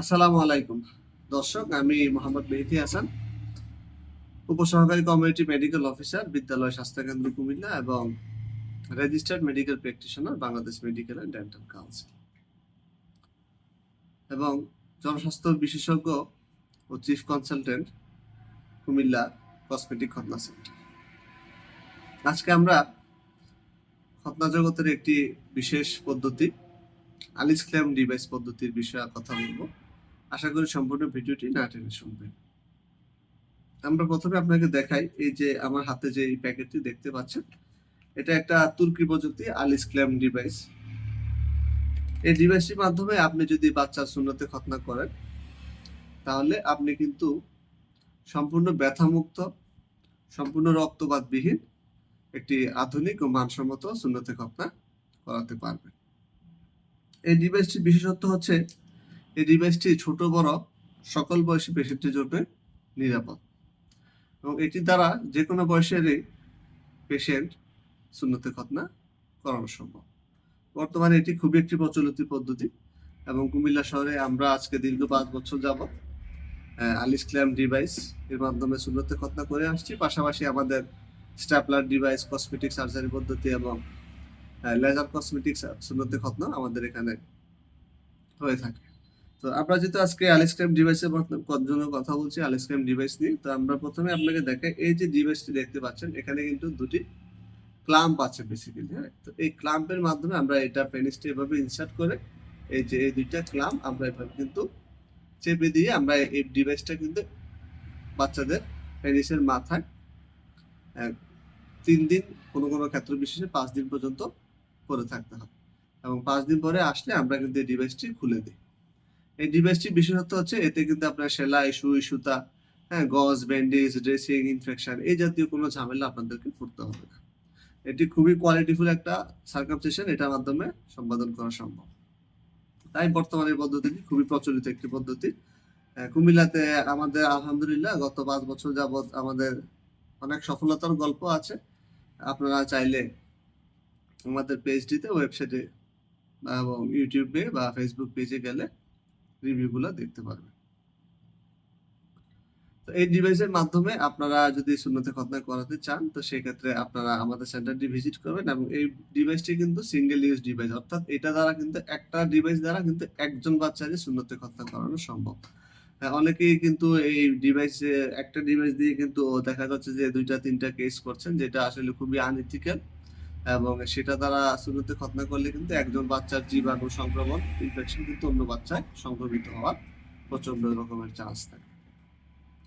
আসসালামু আলাইকুম। দর্শক, আমি মোহাম্মদ মেহেদি হাসান, উপসহকারী কমিউনিটি মেডিকেল অফিসার, বিদ্যালয় স্বাস্থ্যকেন্দ্র কুমিল্লা এবং registered medical practitioner, Bangladesh medical and dental council. এবং জনস্বাস্থ্য বিশেষজ্ঞ ও চিফ কনসালটেন্ট কুমিল্লা কসমেটিক খতনা সেন্টার। আজকে আমরা খতনা জগতের একটি বিশেষ পদ্ধতি, আলিস ক্ল্যাম ডিভাইস পদ্ধতির বিষয়ে কথা বলব। আশা করি সম্পূর্ণ ভিডিওটি না টেনে শুনবেন। আমরা প্রথমে আপনাকে দেখাই এই যে আমার হাতে যে এই প্যাকেটটি দেখতে পাচ্ছেন। এটা একটা তুর্কি প্রযুক্তি, আলিস ক্ল্যাম ডিভাইস। এই ডিভাইসটির মাধ্যমে আপনি যদি বাচ্চার শূন্যতে খতনা করেন, তাহলে আপনি কিন্তু সম্পূর্ণ ব্যথামুক্ত, সম্পূর্ণ রক্তপাতবিহীন একটি আধুনিক ও মানসম্মত শূন্যতে খতনা করাতে পারবেন। এই ডিভাইসটির বিশেষত্ব হচ্ছে এই ডিভাইসটি ছোট বড়, সকল বয়সী পেশেন্টের জন্য নিরাপদ। এবং এটি দ্বারা যে কোনো বয়সেরই পেশেন্ট শূন্যতে খতনা করানো সম্ভব। বর্তমানে এটি খুবই একটি প্রচলিত পদ্ধতি এবং কুমিল্লা শহরে আমরা আজকে দীর্ঘ পাঁচ বছর যাব আলিস ক্ল্যাম ডিভাইস এর মাধ্যমে শূন্যতে খতনা করে আসছি। পাশাপাশি আমাদের স্ট্যাপলার ডিভাইস কসমেটিক সার্জারি পদ্ধতি এবং লেজার কসমেটিক্স শূন্যতে খতনা আমাদের এখানে হয়ে থাকে। তো আমরা যেহেতু আজকে আলিসক্রাইম ডিভাইসের জন্য কথা বলছি আলিসক্রাইম ডিভাইস নিয়ে, তো আমরা প্রথমে আপনাকে দেখাই। এই যে ডিভাইসটি দেখতে পাচ্ছেন, এখানে কিন্তু দুটি ক্লাম্প আছে বেসিক্যালি হ্যাঁ? তো এই ক্লাম্পের মাধ্যমে আমরা এটা পেনিসটা এভাবে ইনসার্ট করে, এই যে, এই দুইটা ক্লাম্প আমরা এভাবে কিন্তু চেপে দিয়ে আমরা এই ডিভাইসটা কিন্তু বাচ্চাদের পেনিসের মাথায় তিন দিন কোনো কোনো ক্ষেত্র বিশেষে পাঁচ দিন পর্যন্ত করে থাকতে হবে। এবং পাঁচ দিন পরে আসলে আমরা কিন্তু এই ডিভাইসটি খুলে দিই। এই ডিভাইসটির বিশেষত্ব হচ্ছে এতে কিন্তু আপনার সেলাই, সুই, সুতা হ্যাঁ গজ ব্যান্ডেজ ড্রেসিং ইনফেকশন এই জাতীয় কোনো ঝামেলা আপনাদেরকে করতে হবে না। এটি খুবই কোয়ালিটিফুল একটা সার্কামসেশন এটার মাধ্যমে সম্পাদন করা সম্ভব। তাই বর্তমানে পদ্ধতিটি খুবই প্রচলিত একটি পদ্ধতি। কুমিল্লাতে আমাদের আলহামদুলিল্লাহ গত পাঁচ বছর যাবৎ আমাদের অনেক সফলতার গল্প আছে। আপনারা চাইলে আমাদের পেজটিতে ওয়েবসাইটে এবং ইউটিউবে বা ফেসবুক পেজে গেলে রিভিউগুলো দেখতে পারবেন। তো এই ডিভাইসের মাধ্যমে আপনারা যদি শূন্যতে খতনা করাতে চান তো সেক্ষেত্রে আপনারা আমাদের সেন্টারটি ভিজিট করবেন এবং এই ডিভাইসটি কিন্তু সিঙ্গেল ইউজ ডিভাইস অর্থাৎ এটা দ্বারা কিন্তু একটা ডিভাইস দ্বারা কিন্তু একজন বাচ্চাকে শূন্যতে খতনা করানো সম্ভব। হ্যাঁ, অনেকেই কিন্তু এই ডিভাইসে একটা ডিভাইস দিয়ে কিন্তু দেখা যাচ্ছে যে দুইটা তিনটা কেস করছেন যেটা আসলে খুবই আনইথিক্যাল এবং সেটা দ্বারা শুরুতে খতনা করলে কিন্তু একজন বাচ্চার জীবাণু সংক্রমণ ইনফেকশন কিন্তু অন্য বাচ্চায় সংক্রমিত হওয়ার প্রচণ্ড রকমের চান্স থাকে।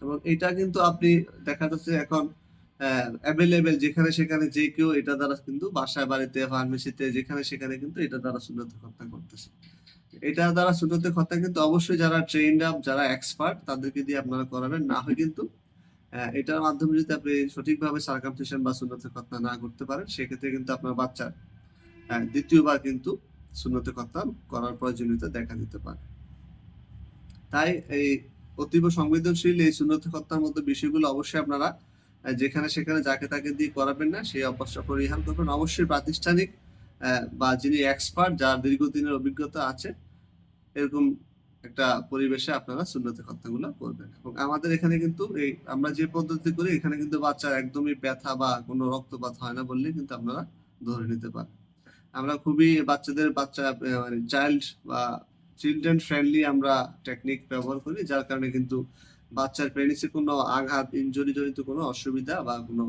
এবং এটা কিন্তু আপনি দেখা যাচ্ছে এখন অ্যাভেলেবেল যেখানে সেখানে যে কেউ এটা দ্বারা কিন্তু বাসায়, বাড়িতে ফার্মেসিতে যেখানে সেখানে কিন্তু এটা দ্বারা শূন্যতে খতনা করতেছে। এটা দ্বারা শূন্যতে খতনা কিন্তু অবশ্যই যারা ট্রেন্ড আপ যারা এক্সপার্ট তাদেরকে দিয়ে আপনারা করাবেন। না হয় কিন্তু এটার মাধ্যমে যদি আপনি সঠিকভাবে সার্কামসিশন বা শূন্যতে খতনা না করতে পারেন সেক্ষেত্রে কিন্তু আপনার বাচ্চা আহ, দ্বিতীয়বার কিন্তু শূন্যতে খতনা করার প্রয়োজনীয়তা দেখা দিতে পারে। তাই এই অতীব সংবেদনশীল এই শূন্যতে খতনার মধ্যে বিষয়গুলো অবশ্যই আপনারা যেখানে সেখানে যাকে তাকে দিয়ে করাবেন না সেই অবস্থা পরিহার করবেন। অবশ্যই প্রাতিষ্ঠানিক বা যিনি এক্সপার্ট যার দীর্ঘদিনের অভিজ্ঞতা আছে এরকম একটা পরিবেশে আপনারা শূন্যতে খতনাগুলো করবেন এবং আমাদের এখানে কিন্তু এই আমরা যে পদ্ধতি করি, এখানে কিন্তু বাচ্চার একদমই ব্যথা বা কোনো রক্তপাত হয় না বললে কিন্তু আপনারা ধরে নিতে পারেন। আমরা খুবই বাচ্চাদের বাচ্চা মানে চাইল্ড বা চিলড্রেন ফ্রেন্ডলি আমরা টেকনিক ব্যবহার করি, যার কারণে কিন্তু বাচ্চার পেনিসে কোনো আঘাত ইঞ্জুরি জনিত কোনো অসুবিধা বা কোনো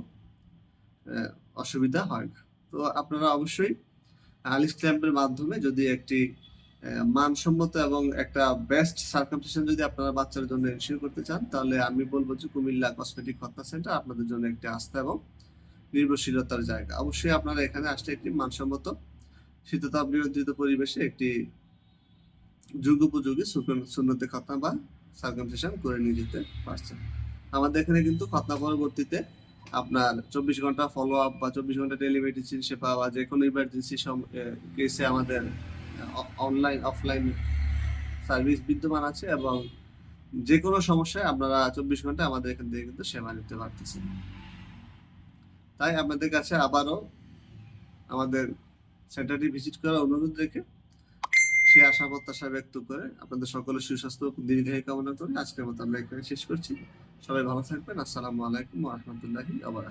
অসুবিধা হয় না। তো আপনারা অবশ্যই আলিস ক্ল্যাম্পের মাধ্যমে যদি একটি মানসম্মত এবং একটা বেস্ট সার্কামসিশন যদি আপনারা বাচ্চার জন্য এনশিওর করতে চান, তাহলে আমি বলব যে কুমিল্লা কসমেটিক খতনা সেন্টার আপনাদের জন্য একটি আস্থা এবং নির্ভরশীলতার জায়গা। অবশ্যই আপনারা এখানে আসলে একটি মানসম্মত, শীততাপ নিয়ন্ত্রিত পরিবেশে একটি যুগোপযোগী সুন্নতে খতনা বা সার্কামসিশন করে নিয়ে যেতে পারছেন। আমাদের এখানে কিন্তু খতনা পরবর্তীতে আপনার চব্বিশ ঘণ্টা ফলো আপ বা চব্বিশ ঘণ্টা টেলিমেডিসিন সেবা বা যে কোনো ইমার্জেন্সি কেসে আমাদের অনলাইন অফলাইন সার্ভিস বিদ্যমান আছে এবং যে কোনো সমস্যায় আপনারা চব্বিশ ঘণ্টা আমাদের এখান থেকে কিন্তু সেবা নিতে পারতেছেন। তাই আপনাদের কাছে আবারও আমাদের সেন্টারটি ভিজিট করার অনুরোধ রেখে সে আশা প্রত্যাশা ব্যক্ত করে আপনাদের সকলের সুস্বাস্থ্য, দীর্ঘায়ু কামনা করে আজকের মতো আমরা এখানে শেষ করছি। সবাই ভালো থাকবেন। আসসালামু আলাইকুম রহমতুল্লাহি আবার